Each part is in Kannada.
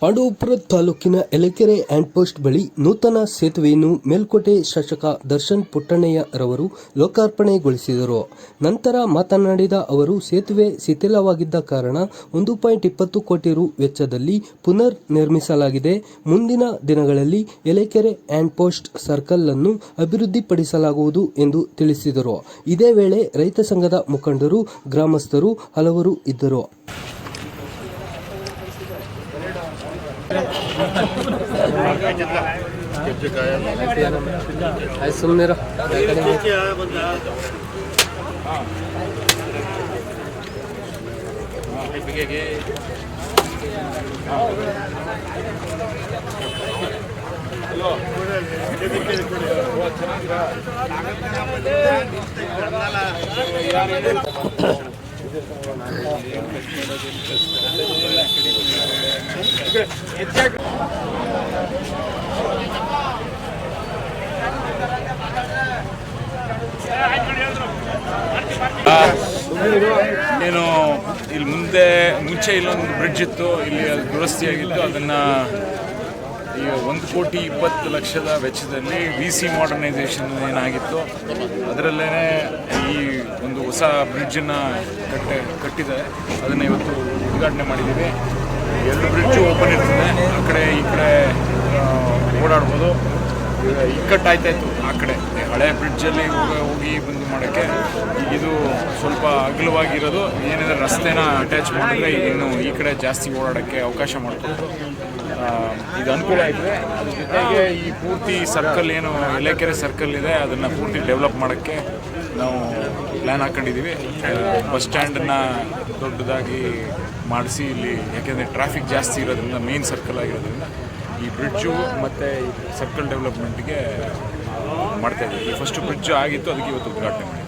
ಪಾಂಡವಪುರ ತಾಲೂಕಿನ ಎಲೆಕೆರೆ ಆ್ಯಂಡ್ ಪೋಸ್ಟ್ ಬಳಿ ನೂತನ ಸೇತುವೆಯನ್ನು ಮೇಲ್ಕೋಟೆ ಶಾಸಕ ದರ್ಶನ್ ಪುಟ್ಟಣ್ಣಯ್ಯರವರು ಲೋಕಾರ್ಪಣೆಗೊಳಿಸಿದರು. ನಂತರ ಮಾತನಾಡಿದ ಅವರು, ಸೇತುವೆ ಶಿಥಿಲವಾಗಿದ್ದ ಕಾರಣ ಒಂದು ಪಾಯಿಂಟ್ ಇಪ್ಪತ್ತು ಕೋಟಿ ರು ವೆಚ್ಚದಲ್ಲಿ ಪುನರ್ ನಿರ್ಮಿಸಲಾಗಿದೆ ಮುಂದಿನ ದಿನಗಳಲ್ಲಿ ಎಲೆಕೆರೆ ಆ್ಯಂಡ್ ಪೋಸ್ಟ್ ಸರ್ಕಲ್ ಅನ್ನು ಅಭಿವೃದ್ಧಿಪಡಿಸಲಾಗುವುದು ಎಂದು ತಿಳಿಸಿದರು. ಇದೇ ವೇಳೆ ರೈತ ಸಂಘದ ಮುಖಂಡರು, ಗ್ರಾಮಸ್ಥರು ಹಲವರು ಇದ್ದರು. 알겠습니다. ಏನು ಇಲ್ಲಿ ಮುಂದೆ, ಮುಂಚೆ ಇಲ್ಲೊಂದು ಬ್ರಿಡ್ಜ್ ಇತ್ತು, ಇಲ್ಲಿ ಅದು ದುರಸ್ತಿಯಾಗಿತ್ತು. ಅದನ್ನು ಈಗ ಒಂದು ಕೋಟಿ ಇಪ್ಪತ್ತು ಲಕ್ಷದ ವೆಚ್ಚದಲ್ಲಿ ವಿ ಸಿ ಮಾಡರ್ನೈಸೇಷನ್ ಏನಾಗಿತ್ತು ಅದರಲ್ಲೇ ಈ ಒಂದು ಹೊಸ ಬ್ರಿಡ್ಜನ್ನು ಕಟ್ಟೆ, ಕಟ್ಟಿದ್ದಾರೆ. ಅದನ್ನು ಇವತ್ತು ಉದ್ಘಾಟನೆ ಮಾಡಿದ್ದೀವಿ. ಎರಡು ಬ್ರಿಡ್ಜು ಓಪನ್ ಇರ್ತದೆ. ಆ ಕಡೆ, ಈ ಕಡೆ ಓಡಾಡ್ಬೋದು. ಇಕ್ಕಟ್ಟಾಯ್ತಾ ಇತ್ತು ಆ ಕಡೆ. ಹಳೆ ಬ್ರಿಡ್ಜಲ್ಲಿ ಹೋಗಿ ಹೋಗಿ ಬಂದು ಮಾಡೋಕ್ಕೆ ಇದು ಸ್ವಲ್ಪ ಅಗಲವಾಗಿರೋದು. ಏನಿದೆ ರಸ್ತೆನ ಅಟ್ಯಾಚ್ ಮಾಡಿದ್ರೆ ಇನ್ನು ಈ ಕಡೆ ಜಾಸ್ತಿ ಓಡಾಡೋಕ್ಕೆ ಅವಕಾಶ ಮಾಡ್ಕೊಡ್ತು ಇದು ಅನುಕೂಲ ಆಯಿತು ಅದ್ರ ಜೊತೆಗೆ ಈ ಪೂರ್ತಿ ಸರ್ಕಲ್ ಏನು ಎಲೆಕೆರೆ ಸರ್ಕಲ್ ಇದೆ, ಅದನ್ನು ಪೂರ್ತಿ ಡೆವಲಪ್ ಮಾಡೋಕ್ಕೆ ನಾವು ಪ್ಲ್ಯಾನ್ ಹಾಕ್ಕೊಂಡಿದ್ದೀವಿ ಬಸ್ ಸ್ಟ್ಯಾಂಡನ್ನು ದೊಡ್ಡದಾಗಿ ಮಾಡಿಸಿ ಇಲ್ಲಿ, ಯಾಕೆಂದರೆ ಟ್ರಾಫಿಕ್ ಜಾಸ್ತಿ ಇರೋದ್ರಿಂದ ಮೇನ್ ಸರ್ಕಲ್ ಆಗಿರೋದ್ರಿಂದ. ಈ ಬ್ರಿಡ್ಜು ಮತ್ತು ಸರ್ಕಲ್ ಡೆವಲಪ್ಮೆಂಟ್ಗೆ ಮಾಡ್ತಾ ಇದ್ದೀವಿ ಈ ಫಸ್ಟ್ ಬ್ರಿಡ್ಜ್ ಆಗಿತ್ತು, ಅದಕ್ಕೆ ಇವತ್ತು ಉದ್ಘಾಟನೆ ಮಾಡಿ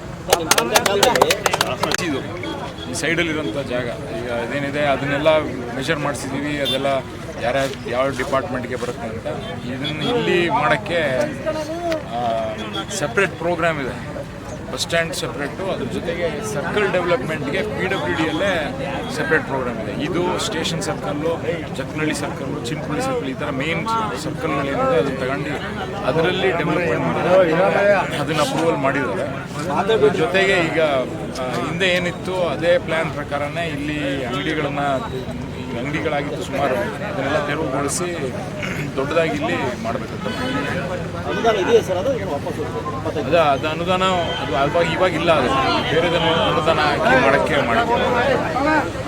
ಇದು ಈ ಸೈಡಲ್ಲಿರೋಂಥ ಜಾಗ. ಈಗ ಅದೇನಿದೆ, ಅದನ್ನೆಲ್ಲ ಮೆಷರ್ ಮಾಡಿಸಿದ್ದೀವಿ, ಅದೆಲ್ಲ ಯಾರ್ಯಾರು ಯಾವ ಡಿಪಾರ್ಟ್ಮೆಂಟ್ಗೆ ಬರುತ್ತೆ ಅಂತ. ಇದನ್ನು ಇಲ್ಲಿ ಮಾಡೋಕ್ಕೆ ಸಪ್ರೇಟ್ ಪ್ರೋಗ್ರಾಮ್ ಇದೆ. ಬಸ್ ಸ್ಟ್ಯಾಂಡ್ ಸಪ್ರೇಟು ಅದ್ರ ಜೊತೆಗೆ ಸರ್ಕಲ್ ಡೆವಲಪ್ಮೆಂಟ್ಗೆ ಪಿ ಡಬ್ಲ್ಯೂ ಡಿಯಲ್ಲೇ ಸಪ್ರೇಟ್ ಪ್ರೋಗ್ರಾಮ್ ಇದೆ. ಇದು station circle Jaknalli circle Chinpulli circle ಈ ಥರ ಮೇನ್ ಸರ್ಕಲ್ಗಳೇನಿದೆ ಅದನ್ನು ತಗೊಂಡು ಅದರಲ್ಲಿ ಡೆವಲಪ್ಮೆಂಟ್ ಮಾಡಿದ್ರೆ ಅದನ್ನು ಅಪ್ರೂವಲ್ ಮಾಡಿದ್ದಾರೆ. ಅದರ ಜೊತೆಗೆ ಈಗ ಹಿಂದೆ ಏನಿತ್ತು, ಅದೇ ಪ್ಲ್ಯಾನ್ ಪ್ರಕಾರನೇ ಇಲ್ಲಿ ಅಂಗಡಿಗಳನ್ನು ಅಂಗಡಿಗಳಾಗಿತ್ತು ಸುಮಾರು ಅದನ್ನೆಲ್ಲ ತೆರವುಗೊಳಿಸಿ ದೊಡ್ಡದಾಗಿ ಇಲ್ಲಿ ಮಾಡಬೇಕಂತ. ಅದು ಅದ ಅನುದಾನ ಅದು ಅವಾಗ ಇವಾಗ ಇಲ್ಲ ಅದು ಬೇರೆ ಅನುದಾನ ಹಾಕಿ ಮಾಡೋಕ್ಕೆ ಮಾಡಿದ್ದೀವಿ